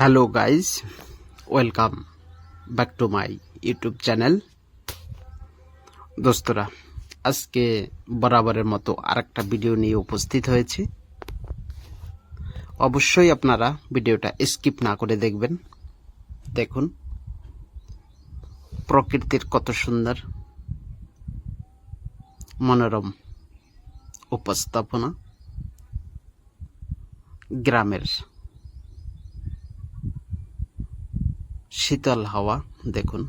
Hello guys welcome back to my YouTube channel দোস্তরা, আজকে বরাবরের মতো আরেকটা ভিডিও নিয়ে উপস্থিত হয়েছি। অবশ্যই আপনারা ভিডিওটা স্কিপ না করে দেখবেন। দেখুন, প্রকৃতির কত সুন্দর মনোরম উপস্থাপনা। গ্রামের শীতল হাওয়া, দেখুন,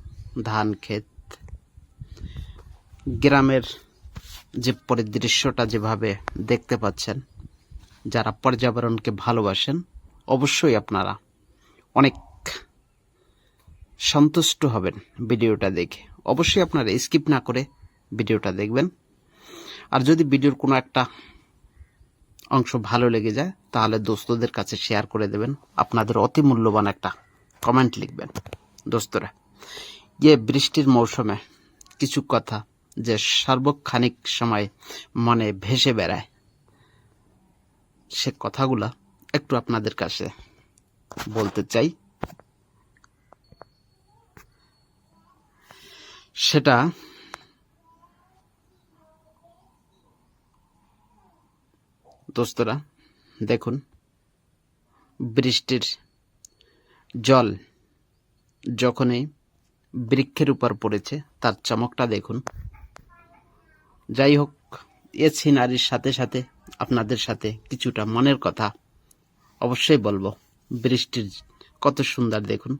ধান ক্ষেত। গ্রামের যে পরিদৃশ্যটা যেভাবে দেখতে পাচ্ছেন, যারা পর্যাবরণকে ভালোবাসেন, অবশ্যই আপনারা অনেক সন্তুষ্ট হবেন ভিডিওটা দেখে। অবশ্যই আপনারা স্কিপ না করে ভিডিওটা দেখবেন। আর যদি ভিডিওর কোনো একটা অংশ ভালো লেগে যায়, তাহলে দোস্তদের কাছে শেয়ার করে দেবেন। আপনাদের অতি মূল্যবান একটা কমেন্ট লিখবেন, দোস্তরা। যে বৃষ্টির মৌসুমে কিছু কথা যে সার্বক্ষণিক সময় মনে ভেসে বেড়ায়, সে কথাগুলা একটু আপনাদের কাছে বলতে চাই। সেটা দোস্তরা, দেখুন, বৃষ্টির জল যখনই বৃক্ষের উপর পড়েছে, তার চমকটা দেখুন। যাই হোক এ সিনারির সাথে সাথে আপনাদের সাথে কিছুটা মনের কথা অবশ্যই বলব। বৃষ্টির কত সুন্দর দেখুন,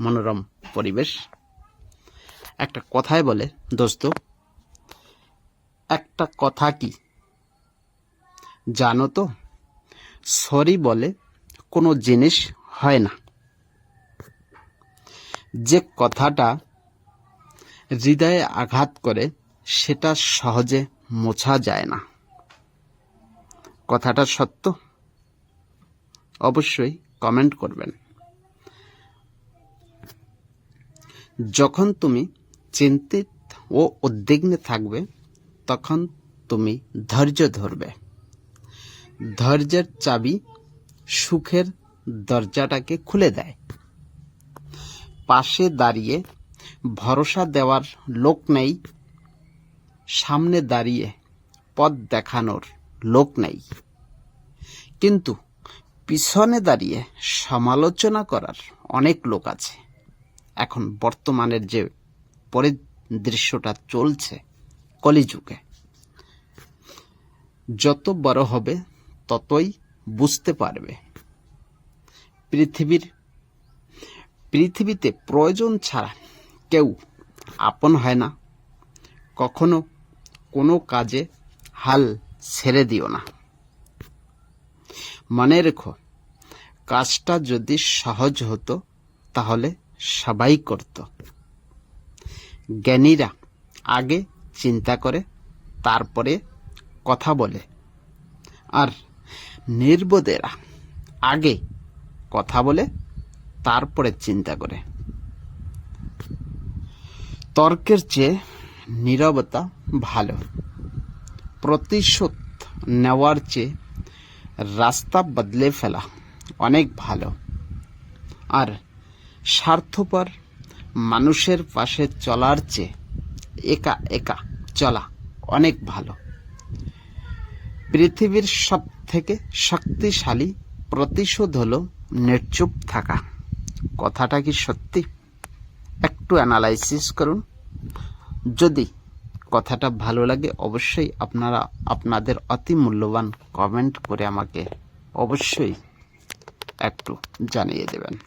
মনোরম পরিবেশ। একটা কথায় বলে, দোস্ত, একটা কথা কি? জানো তো, সরি বলে কোনো জিনিস হয় না। যে কথাটা হৃদয়ে আঘাত করে, সেটা সহজে মোছা যায় না। কথাটা সত্য? অবশ্যই কমেন্ট করবেন। যখন তুমি চিন্তিত ও উদ্বিগ্নে থাকবে, তখন তুমি ধৈর্য ধরবে। ধৈর্যের চাবি সুখের দরজাটাকে খুলে দেয়। পাশে দাঁড়িয়ে ভরসা দেওয়ার লোক নেই, সামনে দাঁড়িয়ে পথ দেখানোর লোক নেই। কিন্তু পিছনে দাঁড়িয়ে সমালোচনা করার অনেক লোক আছে। এখন বর্তমানের যে পরিদৃশ্যটা চলছে কলিযুগে, যত বড় হবে ততই বুঝতে পারবে। পৃথিবীর পৃথিবীতে প্রয়োজন ছাড়া কেউ আপন হয় না। কখনো কোনো কাজে হাল ছেড়ে দিও না। মনে রেখো, কাজটা যদি সহজ হতো, তাহলে সবাই করত। জ্ঞানীরা আগে চিন্তা করে, তারপরে কথা বলে। আর নির্বোধেরা আগে কথা বলে তারপরে চিন্তা করে। তর্কের চেয়ে নীরবতা ভালো। প্রতিশোধ নেওয়ার চেয়ে রাস্তা বদলে ফেলা অনেক ভালো। আর স্বার্থপর মানুষের পাশে চলার চেয়ে একা একা চলা অনেক ভালো। পৃথিবীর সব থেকে শক্তিশালী প্রতিশোধ হলো নির্চুপ থাকা। কথাটা কি সত্যি? একটু অ্যানালাইসিস করুন। যদি কথাটা ভালো লাগে, অবশ্যই আপনারা আপনাদের অতি মূল্যবান কমেন্ট করে আমাকে অবশ্যই একটু জানিয়ে দেবেন।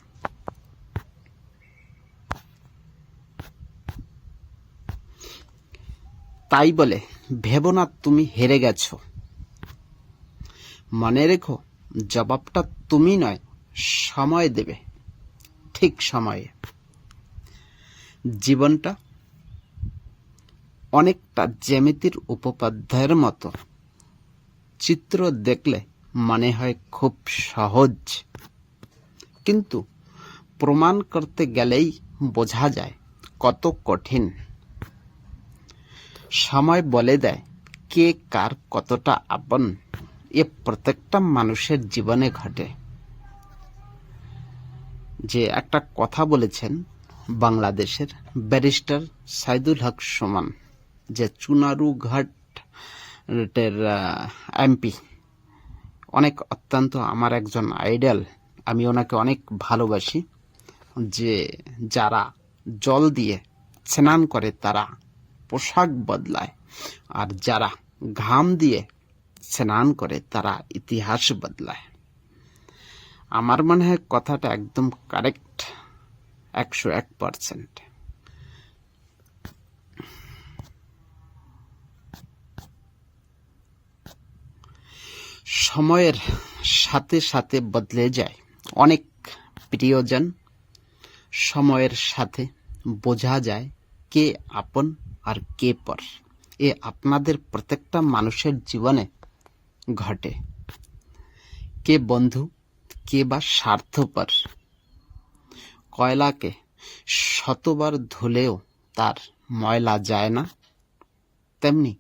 তাই বলে, ভেবো না তুমি হেরে গেছ। মনে রেখো, জবাবটা তুমি নয়, সময় দেবে। ঠিক সময়ে। জীবনটা অনেকটা জ্যামিতির উপপাধ্যায়ের মতো। চিত্র দেখলে মনে হয় খুব সহজ। কিন্তু প্রমাণ করতে গেলেই বোঝা যায় কত কঠিন। সময় বলে দেয় কে কার কতটা আপন। এ প্রত্যেকটা মানুষের জীবনে ঘটে। যে একটা কথা বলেছেন বাংলাদেশের ব্যারিস্টার সাইদুল হক সমান, যে চুনারু ঘাটের এমপি। অনেক অত্যন্ত আমার একজন আইডল, আমি ওনাকে অনেক ভালোবাসি, যে যারা জল দিয়ে স্নান করে তারা পোশাক বদলায়, আর যারা ঘাম দিয়ে স্নান করে তারা ইতিহাস বদলায়। আমার মনে হয় কথাটা একদম কারেক্ট একশো এক পার্সেন্ট সময়ের সাথে সাথে বদলে যায়। অনেক প্রিয়জন সময়ের সাথে বোঝা যায় কে আপন আর কে পর। এ আপনাদের প্রত্যেকটা মানুষের জীবনে ঘটে। কে বন্ধু কে বা স্বার্থপর? কয়লাকে শতবার ধুলেও তার ময়লা যায় না? তেমনি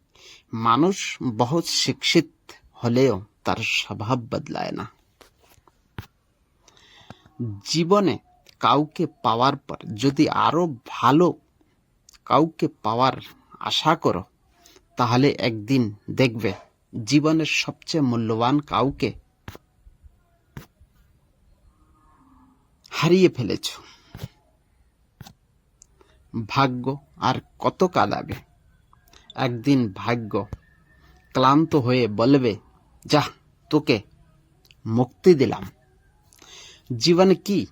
মানুষ বহুত শিক্ষিত হলেও তার স্বভাব বদলায় না। জীবনে কাউকে পাওয়ার পর যদি আরও ভালো কাউকে পাওয়ার আশা করো, তাহলে একদিন দেখবে জীবনের সবচেয়ে মূল্যবান কাউকে হারিয়ে ফেলেছ। ভাগ্য আর কত কাঁদাবে একদিন ভাগ্য ক্লান্ত হয়ে বলবে, যা, তোকে মুক্তি দিলাম। জীবন কি?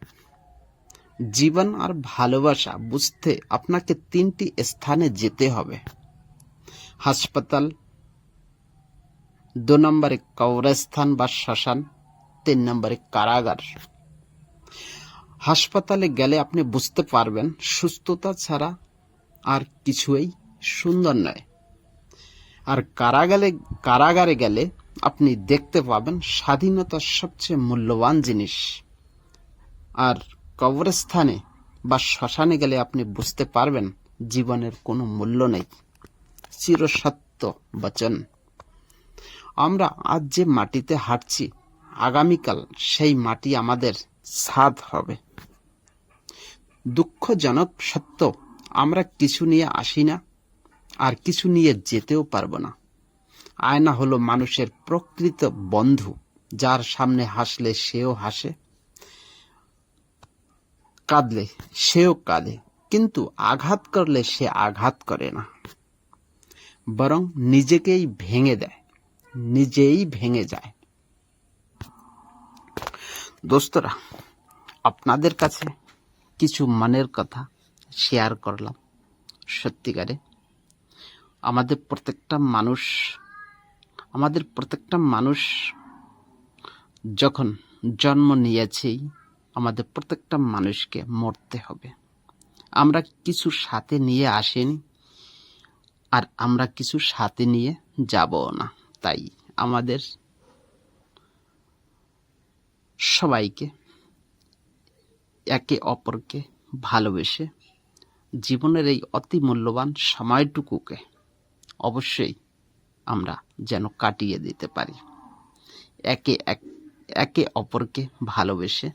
জীবন আর ভালোবাসা বুঝতে আপনাকে তিনটি স্থানে যেতে হবে। হাসপাতাল, দু নম্বরে কবরস্থান বা শ্মশান, তিন নম্বরে কারাগার। হাসপাতালে গেলে আপনি বুঝতে পারবেন, সুস্থতা ছাড়া আর কিছুই সুন্দর নয়। আর কারাগারে কারাগারে গেলে আপনি দেখতে পাবেন স্বাধীনতার সবচেয়ে মূল্যবান জিনিস। আর কবরস্থানে বা শ্মশানে গেলে আপনি বুঝতে পারবেন জীবনের কোনো মূল্য নেই। চিরসত্য বচন। আমরা আজ যে মাটিতে হাঁটছি, আগামীকাল সেই মাটি আমাদের সাধ হবে। দুঃখজনক সত্য, আমরা কিছু নিয়ে আসি না, আর কিছু নিয়ে যেতেও পারব না। আয়না হলো মানুষের প্রকৃত বন্ধু, যার সামনে হাসলে সেও হাসে, কাঁদলে সেও কাঁদে, কিন্তু আঘাত করলে সে আঘাত করে না। বরং নিজেকেই ভেঙে দেয়, নিজেই ভেঙে যায়। দোস্তরা, আপনাদের কাছে কিছু মনের কথা শেয়ার করলাম। সত্যিকারে, আমাদের প্রত্যেকটা মানুষ, আমাদের প্রত্যেকটা মানুষ যখন জন্ম নিয়েছেই আমাদের প্রত্যেকটা মানুষকে মরতে হবে। আমরা কিছু সাথে নিয়ে আসেনি, আর আমরা কিছু সাথে নিয়ে যাব না। তাই আমাদের সবাইকে, একে অপরকে ভালোবেসে জীবনের এই অতি মূল্যবান সময়টুকুকে অবশ্যই আমরা যেন কাটিয়ে দিতে পারি। একে এক, একে অপরকে ভালোবেসে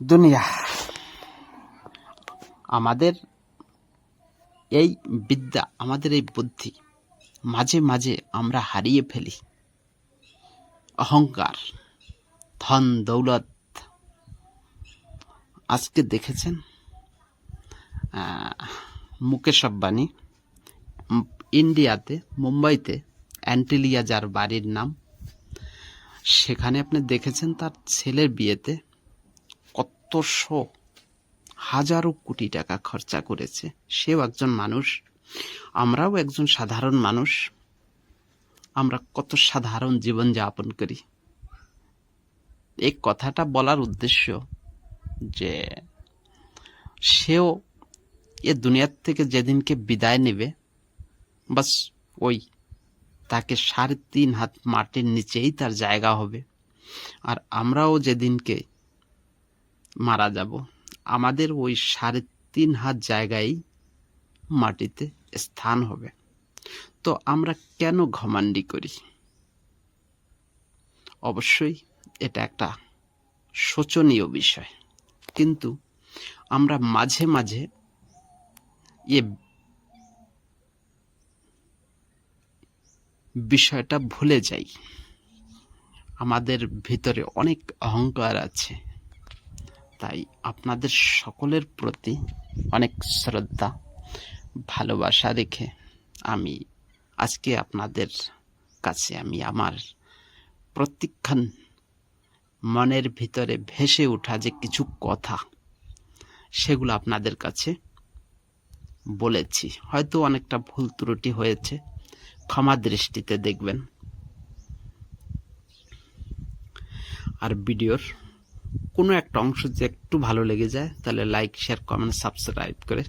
দুনিয়া আমাদের এই বিদ্যা, আমাদের এই বুদ্ধি মাঝে মাঝে আমরা হারিয়ে ফেলি। অহংকার ধন দৌলত আজকে দেখেছেন মুকেশ আব্বানি ইন্ডিয়াতে, মুম্বাইতে অ্যান্টিলিয়া যার বাড়ির নাম। সেখানে আপনি দেখেছেন তার ছেলের বিয়েতে কতশো হাজারো কোটি টাকা খরচা করেছে। সেও একজন মানুষ, আমরাও একজন সাধারণ মানুষ। আমরা কত সাধারণ জীবন যাপন করি। এই কথাটা বলার উদ্দেশ্য যে সেও এ দুনিয়ার থেকে যেদিনকে বিদায় নেবে, বাস ওই তাকে সাড়ে তিন হাত মাটির নিচেই তার জায়গা হবে। আর আমরাও যেদিনকে মারা যাব, আমাদের ওই সাড়ে তিন হাত জায়গায় মাটিতে স্থান হবে। তো আমরা কেন ঘমান্ডি করি? অবশ্যই এটা একটা শোচনীয় বিষয়। কিন্তু আমরা মাঝে মাঝে এ বিষয়টা ভুলে যাই। আমাদের ভিতরে অনেক অহংকার আছে। তাই আপনাদের সকলের প্রতি অনেক শ্রদ্ধা, ভালোবাসা রেখে আমি আজকে আপনাদের কাছে আমি আমার প্রত্যেকক্ষণ মনের ভিতরে ভেসে ওঠা যে কিছু কথা, সেগুলো আপনাদের কাছে বলেছি। হয়তো অনেকটা ভুল ত্রুটি হয়েছে, ক্ষমা দৃষ্টিতে দেখবেন। আর ভিডিওর কোনো একটা অংশ যদি একটু ভালো লেগে যায়, তাহলে লাইক শেয়ার কমেন্ট সাবস্ক্রাইব করে